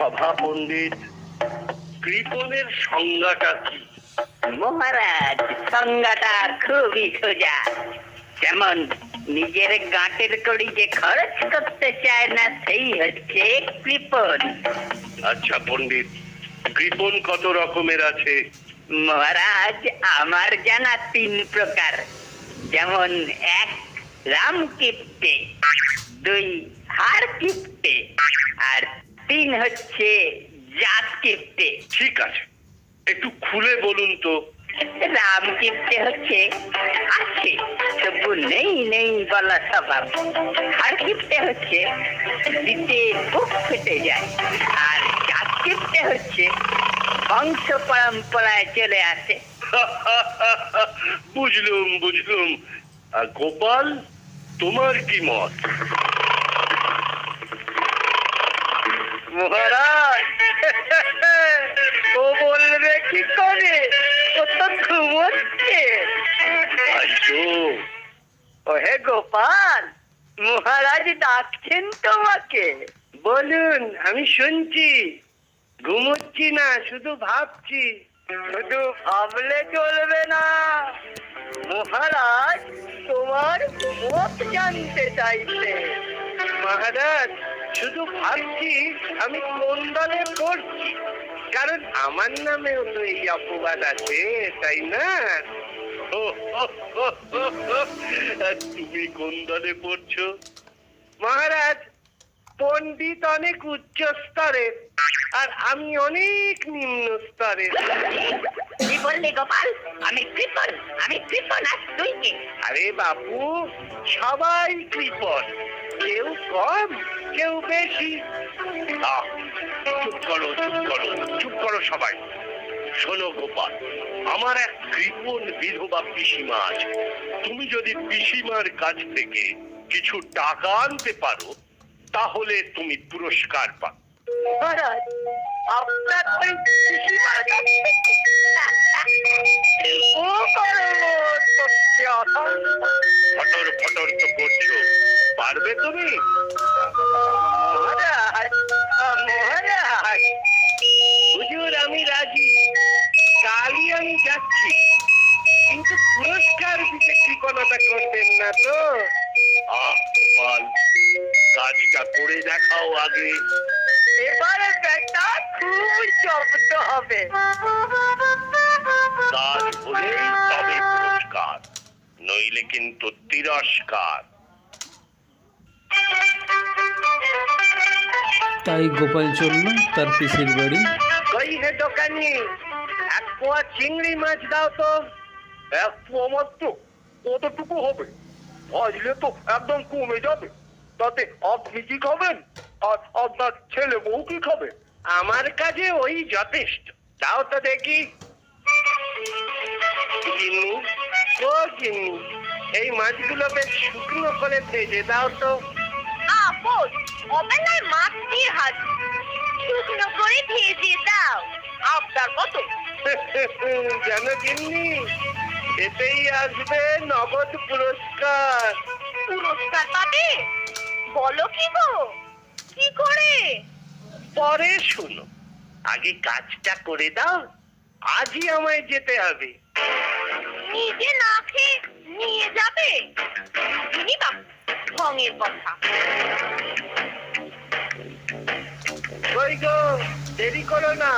সভা পণ্ডিত কৃপণের সংজ্ঞাটা কি? মহারাজ সংজ্ঞাটা খুবই সোজা। যেমন নিজের গাঁটের কড়ি যে খরচ করতে চায় না সেই হচ্ছে কৃপণ। আচ্ছা পণ্ডিত কৃপণ কত রকমের আছে? মহারাজ আমার জানা তিন প্রকার। যেমন এক রাম কিপ্টে দুই হার কিপ্টে আর তিন হচ্ছে জাত কিপ্টে ঠিক আছে। একটু খুলে বলুন তো। রাম কিপ্টে হচ্ছে আছে। তবু নেই নেই বলা স্বভাব। হার কিপ্টে হচ্ছে দিতে বুক ফেটে যায়। আর জাত কিপ্টে হচ্ছে বংশ পরম্পরায় চলে আসে। বুঝলুম বুঝলুম। গোপাল তোমার কি মত? মহারাজ। ও বলবে কি করে? ও তো ঘুমোচ্ছে। ও হে গোপাল মহারাজ ডাকছেন তোমাকে। বলুন আমি শুনছি। ঘুমোচ্ছি না শুধু ভাবছি। শুধু ভাবলে চলবে না। মহারাজ তোমার মত জানতে চাইছে। মহারাজ শুধু ভাবছি আমি কোন দলে পড়ছি? কারণ আমার নামেও তো এই অপবাদ আছে তাই না? তুমি কোন দলে পড়ছো? মহারাজ পণ্ডিত অনেক উচ্চ স্তরের আর আমি অনেক নিম্ন স্তরের কি বললি গোপাল? আমি কৃপণ আমি কৃপণ আর তুই কে? আরে বাপু সবাই কৃপণ কেউ কম। কেউ বেশি। চুপ করো চুপ করো চুপ করো সবাই। শোনো গোপাল আমার এক কৃপণ বিধবা পিসিমা আছে। তুমি যদি পিসিমার কাছ থেকে কিছু টাকা আনতে পারো তাহলে তুমি পুরস্কার পাবে। মহারাজ আপনার ওই পিসিমার কাছ ও করো ফটর ফটর তো করছ। পারবে তুমি? মহারাজ মহারাজ। হুজুর আমি রাজি। কালই আমি যাচ্ছি। কিন্তু পুরস্কার দিতে কৃপণতা করবেন না তো? আহ গোপাল কাজটা করে দেখাও আগে। এবারে ব্যাটা খুব জব্দ হবে। কাজ হলেই তবে পুরস্কার নইলে কিন্তু তিরস্কার। তাই গোপাল চলল তার পিসির বাড়ি। কই হে দোকানি, এক পোয়া চিংড়ি মাছ দাও তো। এক পোয়া কতটুকু হবে? ভাজলে তো একদম কমে যাবে। তাতে আপনি কি খাবেন? আর আপনার ছেলে বউ কি খাবে? আমার কাছে ওই যথেষ্ট। দাও তো দেখি। গিন্নি, ও গিন্নি, এই মাছগুলো বেশ শুকনো করে ভেজে দাও তো। আপদ অবেলায় মাছ দিয়ে শুকনো করে ভেজে দাও। আপনার মতো। জানো গিন্নি এতেই আসবে নগদ পুরস্কার। পুরস্কার পাবে? বলো কি গো? কি করে? পরে শোনো আগে কাজটা করে দাও আজই আমায় যেতে হবে। নিজে না খেয়ে নিয়ে যাবে? তিনি বাবু ঢঙের কথা ওই গো দেরি করো না।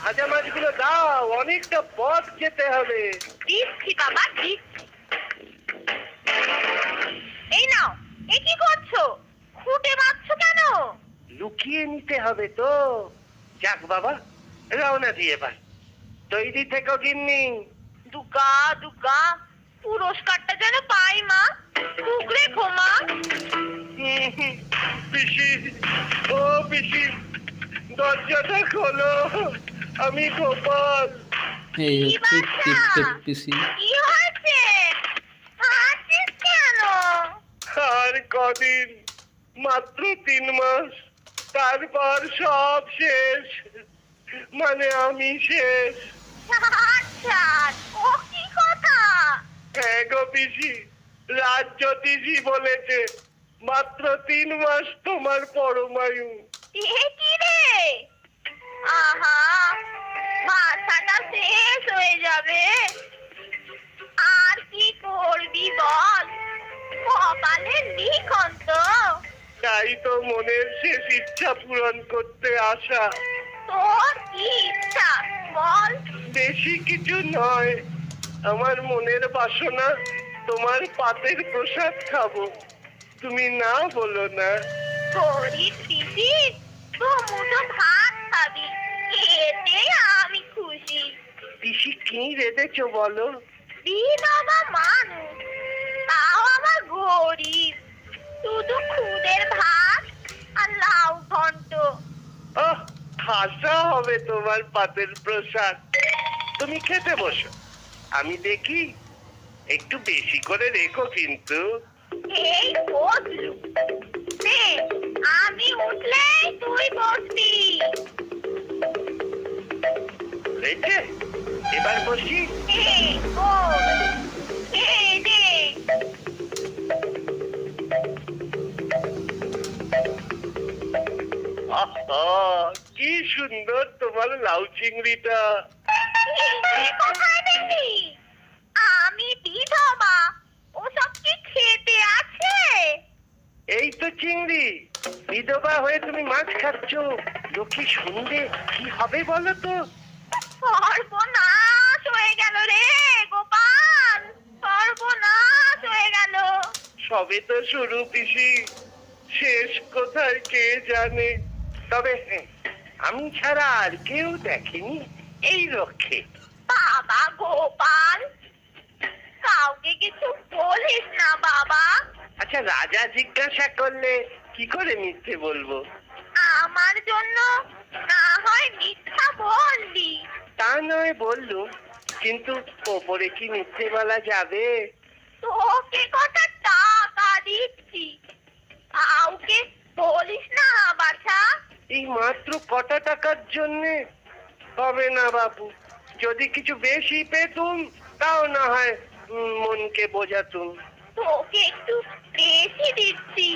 ভাজা মাছগুলো দাও অনেকটা পথ যেতে হবে। দিচ্ছি বাবা দিচ্ছি। এই নাও এ কি করছ? খুঁটে বাঁধছো কেন? লুকিয়ে নিতে হবে তো। যাক বাবা রওনা দিয়ে এবার। তৈরি থেকো গিন্নি। দুগা দুগা পুরস্কারটা যেন পাই মা। টুক রেখো মা পিসি ও পিসি দরজাটা খোলো আমি গোপাল। এই হচ্ছে? পিসি। কি হয়েছে? কেন? আর কদিন মাত্র তিন মাস তারপর সব শেষ। মানে আমি শেষ। আচ্ছা ও কি কথা? হ্যাঁ গো পিসি রাজ জ্যোতিষী বলেছে মাত্র তিন মাস তোমার পরমায়ু। এ কি রে? আহা মাথাটা শেষ হয়ে যাবে। আর কি করবি বল? কপালে লিখন তো তাই তো মনের শেষ ইচ্ছা পূরণ করতে আসা। তোর কি ইচ্ছা বল? বেশি কিছু নয় আমার মনের বাসনা তোমার পাতের প্রসাদ খাব। তুমি না বলো না। গরিব পিসি তো মুঠো ভাত খাবি। এতে আমি খুশি। পিসি কি রেঁধেছো বলো? বিধবা মানুষ তাও আবার গরিব শুধু খুদের ভাত আর লাউ ঘন্ট। খাসা হবে তোমার পাতের প্রসাদ। তুমি খেতে বসো। আমি দেখি একটু বেশি করে রেখো কিন্তু। এই আমি উঠলেই তুই বসবি। হয়েছে এবার বসি। কি সুন্দর তোমার লাউ চিংড়িটা। কোথায় দেখি আমি বিধবা ওসব কি খেতে আছে? এই তো চিংড়ি। বিধবা হয়ে তুমি মাছ খাচ্ছ। লোকে শুনবে কি হবে বলো তো? সর্বনাশ হয়ে গেল রে গোপাল। সর্বনাশ হয়ে গেল। সবে তো শুরু পিসি। শেষ কোথায় কে জানে? তবে হ্যাঁ, আমি ছাড়া আর কেউ দেখেনি এই লক্ষ্যে বাবা গোপাল কাউকে কিছু বাবা। আচ্ছা রাজা জিজ্ঞাসা করলে কি করে মিথ্যে বলব? আমার জন্য না হয় মিথ্যা বললি। তা নয় বললুম কিন্তু ওপরে কি মিথ্যে বলা যাবে? তোকে কটা টাকা দিচ্ছি। কাউকে বলিস না বাছা। এই মাত্র কটা টাকার জন্যে? হবে না বাবু যদি কিছু বেশি পেতুম তাও না হয় মনকে বোঝাতুম। তোকে একটু বেশি দিচ্ছি।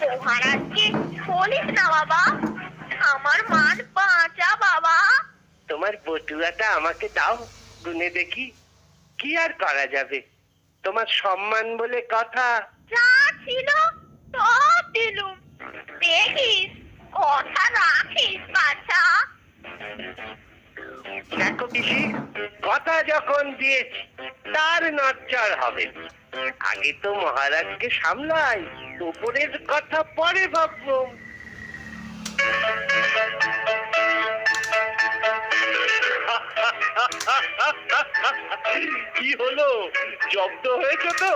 মহারাজকে বলিস না বাবা আমার মান বাঁচা বাবা। তোমার বটুয়াটা আমাকে দাও গুনে দেখি কি আর করা যাবে। তোমার সম্মান বলে কথা। যা ছিল সব দিলুম। দেখিস কথা রাখিস বাচ্চা দেখো পিসি কথা যখন দিয়েছি তার নচ্চর হবে। আগে তো মহারাজকে সামলাই উপরের কথা পরে ভাববো। কি হলো? জব্দ হয়েছে তো?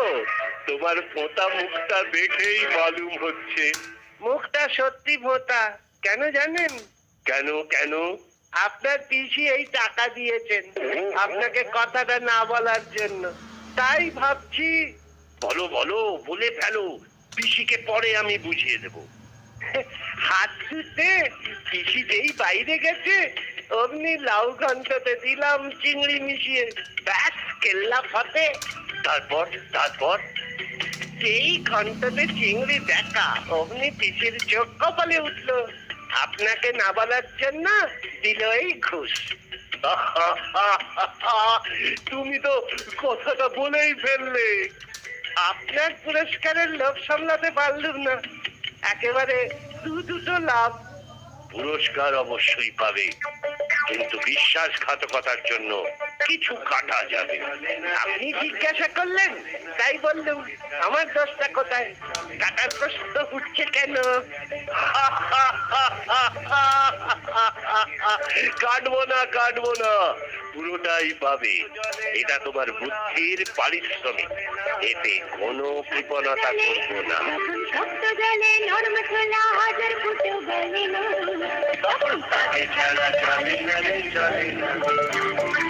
তোমার ভোতা মুখটা দেখেই মালুম হচ্ছে। মুখটা সত্যি ভোতা কেন জানেন? কেন কেন? আপনার পিসি এই টাকা দিয়েছেন আপনাকে কথাটা না বলার জন্য। তাই ভাবছি, বলো বলো, বলে ফেলো, পিসিকে পরে আমি বুঝিয়ে দেব। হাত ধুতে পিসি যেই বাইরে গেছে, অমনি লাউ ঘন্টতে দিলাম, চিংড়ি মিশিয়ে, ব্যাস, কেল্লা ফতে তারপর তারপর সেই ঘন্টাতে চিংড়ি দেখা, অমনি পিসির চোখ কপালে উঠল। আপনাকে না বলার জন্য দিল এই ঘুষ। তুমি তো কথাটা বলেই ফেললে। আপনার পুরস্কারের লোভ সামলাতে পারলুম না। একেবারে দু দুটো লাভ। পুরস্কার অবশ্যই পাবে, কিন্তু বিশ্বাসঘাতকতার জন্য কিছু কাটা যাবে। আপনি জিজ্ঞাসা করলেন তাই বললুম আমার দোষটা কোথায়? কাটার প্রশ্ন উঠছে কেন? কাটবো না কাটবো না। পুরোটাই পাবে। এটা তোমার বুদ্ধির পারিশ্রমিক। এতে কোনো কৃপণতা করব না। তখন তাকে ছাড়া চলে না চলে